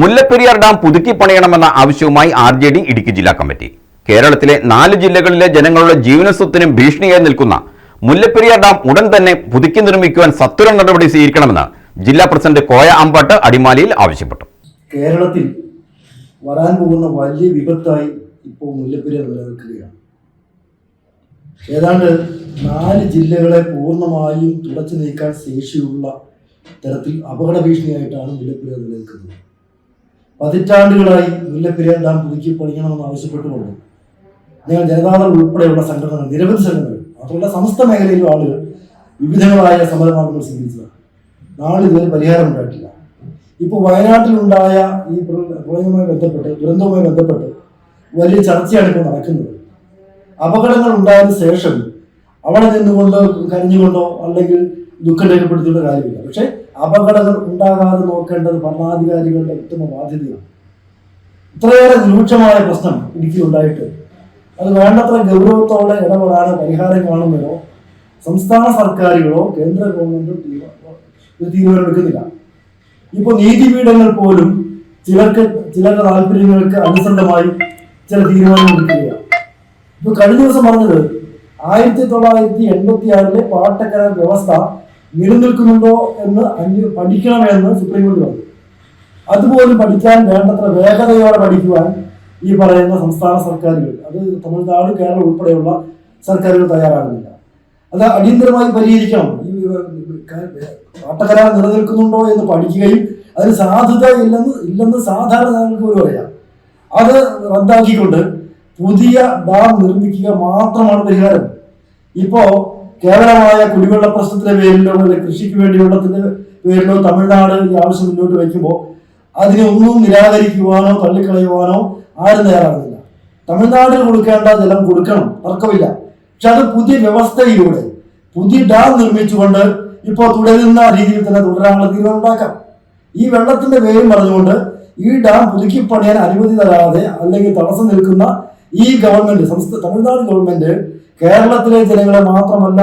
Mullaperiyar dam പുതുക്കി പണിയണമെന്ന ആവശ്യവുമായി R J D Idukki ജില്ലാ കമ്മിറ്റി. കേരളത്തിലെ നാല് ജില്ലകളിലെ ജനങ്ങളുടെ ജീവനസ്വത്തിനും ഭീഷണിയായി നിൽക്കുന്ന മുല്ലപ്പെരിയാർ ഡാം ഉടൻ തന്നെ പുതുക്കി നിർമ്മിക്കുവാൻ സത്വര നടപടി സ്വീകരിക്കണമെന്ന് ജില്ലാ പ്രസിഡന്റ് കോയ അമ്പാട്ട് അടിമാലിയിൽ ആവശ്യപ്പെട്ടു. കേരളത്തിൽ വരാൻ പോകുന്ന വലിയ വിപത്തായി ഇപ്പോൾ മുല്ലപ്പെരിയാർ നിലനിൽക്കുകയാണ്. ഏതാണ്ട് നാല് ജില്ലകളെ പൂർണമായും തുടച്ചു നീക്കാൻ ശേഷിയുള്ള തരത്തിൽ അപകട ഭീഷണിയായിട്ടാണ് മുല്ലപ്പെരിയാർ നിലനിൽക്കുന്നത്. പതിറ്റാണ്ടുകളായി മുല്ലപ്പെരിയാർ ഡാം പുതുക്കി പൊളിക്കണമെന്ന് ആവശ്യപ്പെട്ടുകൊണ്ട് ഞങ്ങൾ ജനതാദൾ ഉൾപ്പെടെയുള്ള സംഘടനകൾ നിരവധി സംഘടനകൾ മാത്രമല്ല സമസ്ത മേഖലയിലും ആളുകൾ വിവിധങ്ങളായ സമരമാർഗങ്ങൾ സ്വീകരിച്ചതാണ്. നാളിതുവരെ പരിഹാരം ഉണ്ടായിട്ടില്ല. ഇപ്പോൾ വയനാട്ടിലുണ്ടായ ഈ പ്ര- പ്രളയവുമായി ബന്ധപ്പെട്ട് ദുരന്തവുമായി ബന്ധപ്പെട്ട് വലിയ ചർച്ചയാണ് ഇപ്പോൾ നടക്കുന്നത്. അപകടങ്ങൾ ഉണ്ടായതിനു ശേഷം അവിടെ നിന്നുകൊണ്ട് കരഞ്ഞുകൊണ്ടോ അല്ലെങ്കിൽ ദുഃഖം രേഖപ്പെടുത്തിയുള്ള കാര്യമില്ല. പക്ഷെ അപകടങ്ങൾ ഉണ്ടാകാതെ നോക്കേണ്ടത് ഭരണാധികാരികളുടെ ഉത്തമ ബാധ്യതയാണ്. ഇത്രയേറെ രൂക്ഷമായ പ്രശ്നം ഇടുക്കി ഉണ്ടായിട്ട്. അത് വേണ്ടത്ര ഗൗരവത്തോടെ ഇടപെടാനോ പരിഹാരം കാണുന്നതോ സംസ്ഥാന സർക്കാരുകളോ കേന്ദ്ര ഗവൺമെന്റോ തീരുമാ- ഒരു തീരുമാനം എടുക്കുന്നില്ല ഇപ്പൊ നീതിപീഠങ്ങൾ പോലും ചിലർക്ക് ചില താല്പര്യങ്ങൾക്ക് അനുസൃതമായി ചില തീരുമാനങ്ങൾ എടുക്കുകയാണ്. ഇപ്പൊ കഴിഞ്ഞ ദിവസം പറഞ്ഞത് ആയിരത്തി തൊള്ളായിരത്തി എൺപത്തി ആറിലെ പാട്ടക്കര വ്യവസ്ഥ നിലനിൽക്കുന്നുണ്ടോ എന്ന് അന്വ പഠിക്കണമെന്ന് സുപ്രീം കോടതി പറഞ്ഞു. അതുപോലും പഠിക്കാൻ വേണ്ടത്ര വേഗതയോടെ പഠിക്കുവാൻ ഈ പറയുന്ന സംസ്ഥാന സർക്കാരുകൾ അത് തമിഴ്നാട് കേരളം ഉൾപ്പെടെയുള്ള സർക്കാരുകൾ തയ്യാറാകുന്നില്ല. അത് അടിയന്തരമായി പരിഹരിക്കണം. ഈ പാട്ടക്കരാർ നിലനിൽക്കുന്നുണ്ടോ എന്ന് പഠിക്കുകയും അതിന് സാധുത ഇല്ലെന്ന് ഇല്ലെന്ന് സാധാരണ ജനങ്ങൾക്ക് പോലും അറിയാം അത് റദ്ദാക്കിക്കൊണ്ട് പുതിയ ഡാം നിർമ്മിക്കുക മാത്രമാണ് പരിഹാരം. ഇപ്പോ കേവലമായ കുടിവെള്ള പ്രശ്നത്തിന്റെ പേരിലോ അല്ലെങ്കിൽ കൃഷിക്ക് വേണ്ടി വെള്ളത്തിന്റെ പേരിലോ തമിഴ്നാട് ഈ ആവശ്യം മുന്നോട്ട് വയ്ക്കുമ്പോൾ അതിനെ ഒന്നും നിരാകരിക്കുവാനോ തള്ളിക്കളയുവാനോ ആരും തയ്യാറാകുന്നില്ല. തമിഴ്നാടിന് കൊടുക്കേണ്ട ജലം കൊടുക്കണം തർക്കമില്ല. പക്ഷെ അത് പുതിയ വ്യവസ്ഥയിലൂടെ പുതിയ ഡാം നിർമ്മിച്ചുകൊണ്ട് ഇപ്പോൾ തുടരുന്ന രീതിയിൽ തന്നെ തുടരാനുള്ള തീരുമാനം ഉണ്ടാക്കാം. ഈ വെള്ളത്തിന്റെ പേരും പറഞ്ഞുകൊണ്ട് ഈ ഡാം പുതുക്കി പണിയാൻ അനുമതി തരാതെ അല്ലെങ്കിൽ തടസ്സം നിൽക്കുന്ന ഈ ഗവൺമെന്റ് സംസ്ഥാന തമിഴ്നാട് ഗവൺമെന്റ് കേരളത്തിലെ ജനങ്ങളെ മാത്രമല്ല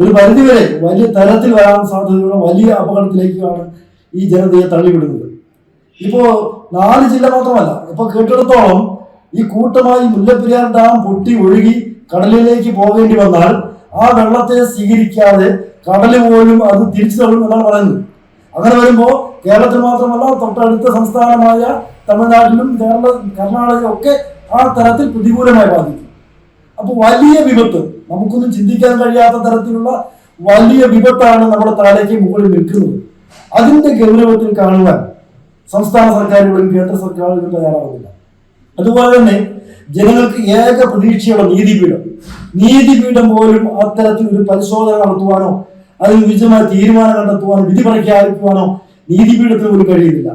ഒരു പരിധിവരെ വലിയ തരത്തിൽ വരാൻ സാധ്യതയുള്ള വലിയ അപകടത്തിലേക്കാണ് ഈ ജനതയെ തള്ളിവിടുന്നത്. ഇപ്പോ നാല് ജില്ല മാത്രമല്ല ഇപ്പൊ കേട്ടിടത്തോളം ഈ കൂട്ടമായി മുല്ലപ്പെരിയാർ ഡാം പൊട്ടി ഒഴുകി കടലിലേക്ക് പോകേണ്ടി വന്നാൽ ആ വെള്ളത്തെ സ്വീകരിക്കാതെ കടൽ പോലും അത് തിരിച്ചു തള്ളും എന്നാണ് പറയുന്നത്. അങ്ങനെ വരുമ്പോൾ കേരളത്തിൽ മാത്രമല്ല തൊട്ടടുത്ത സംസ്ഥാനമായ തമിഴ്നാട്ടിലും കേരള കർണാടക ഒക്കെ ആ തരത്തിൽ പ്രതികൂലമായി ബാധിക്കും. അപ്പൊ വലിയ വിപത്ത്. നമുക്കൊന്നും ചിന്തിക്കാൻ കഴിയാത്ത തരത്തിലുള്ള വലിയ വിപത്താണ് നമ്മുടെ താഴേക്ക് മുകളിൽ നിൽക്കുന്നത്. അതിന്റെ ഗൗരവത്തിൽ കാണുവാൻ സംസ്ഥാന സർക്കാരുകളും കേന്ദ്ര സർക്കാരുകളും തയ്യാറാവുന്നില്ല. അതുപോലെ തന്നെ ജനങ്ങൾക്ക് ഏക പ്രതീക്ഷയുള്ള നീതിപീഠം. നീതിപീഠം പോലും അത്തരത്തിൽ ഒരു പരിശോധന നടത്തുവാനോ അതിൽ വിജയമായ തീരുമാനം കണ്ടെത്തുവാനോ വിധി പ്രഖ്യാപിക്കുവാനോ നീതിപീഠത്തിന് പോലും കഴിയുന്നില്ല.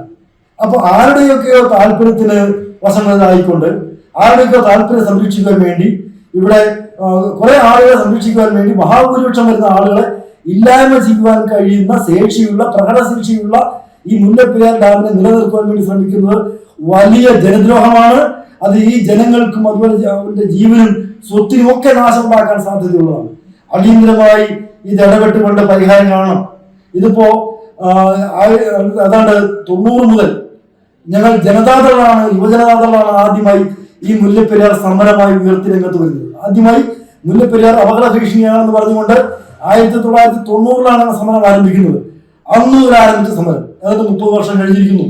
അപ്പൊ ആരുടെയൊക്കെയോ താല്പര്യത്തിന് വശങ്ങളിലായിക്കൊണ്ട് ആരുടെയൊക്കെയോ താല്പര്യം സംരക്ഷിക്കാൻ വേണ്ടി ഇവിടെ കുറെ ആളുകളെ സംരക്ഷിക്കുവാൻ വേണ്ടി മഹാഭൂരിപക്ഷം വരുന്ന ആളുകളെ ഇല്ലായ്മ ചെയ്യുവാൻ കഴിയുന്ന ശേഷിയുള്ള പ്രകടശേഷിയുള്ള ഈ മുല്ലപ്പെരിയാർ ഡാമിനെ നിലനിർത്തുവാൻ വേണ്ടി ശ്രമിക്കുന്നത് വലിയ ജനദ്രോഹമാണ്. അത് ഈ ജനങ്ങൾക്കും അതുപോലെ അവരുടെ ജീവനും സ്വത്തിനും ഒക്കെ നാശം ഉണ്ടാക്കാൻ സാധ്യതയുള്ളതാണ്. അടിയന്തരമായി ഇത് ഇടപെട്ടുകൊണ്ട് പരിഹാരം കാണണം. ഇതിപ്പോ അതാണ്ട് തൊണ്ണൂറ് മുതൽ ഞങ്ങൾ ജനതാദളാണ് യുവജനതാദളാണ് ആദ്യമായി ഈ മുല്ലപ്പെരിയാർ സമരമായി ഉയർത്തി രംഗത്ത് വരുന്നത് ആദ്യമായി മുല്ലപ്പെരിയാർ അപകട ഭീഷണിയാണെന്ന് പറഞ്ഞുകൊണ്ട് ആയിരത്തി തൊള്ളായിരത്തി തൊണ്ണൂറിലാണ് സമരം ആരംഭിക്കുന്നത്. അന്ന് ഒരു ആരംഭിച്ച സമരം. അതായത് മുപ്പത് വർഷം കഴിഞ്ഞിരിക്കുന്നു.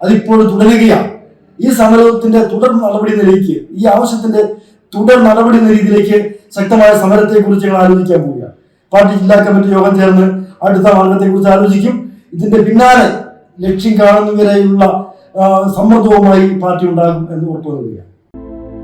അതിപ്പോഴും തുടരുകയാണ്. ഈ സമരത്തിന്റെ തുടർ നടപടി നിലയ്ക്ക് ഈ ആവശ്യത്തിന്റെ തുടർ നടപടി രീതിയിലേക്ക് ശക്തമായ സമരത്തെ കുറിച്ച് ഞങ്ങൾ ആലോചിക്കാൻ പോവുക പാർട്ടി ജില്ലാ കമ്മിറ്റി യോഗം ചേർന്ന് അടുത്ത മാർഗത്തെ കുറിച്ച് ആലോചിക്കും. ഇതിന്റെ പിന്നാലെ ലക്ഷ്യം കാണുന്നവരെയുള്ള സമ്മർദ്ദവുമായി പാർട്ടി ഉണ്ടാകും എന്ന് ഉറപ്പു നൽകുകയാണ്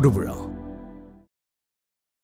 都不知道。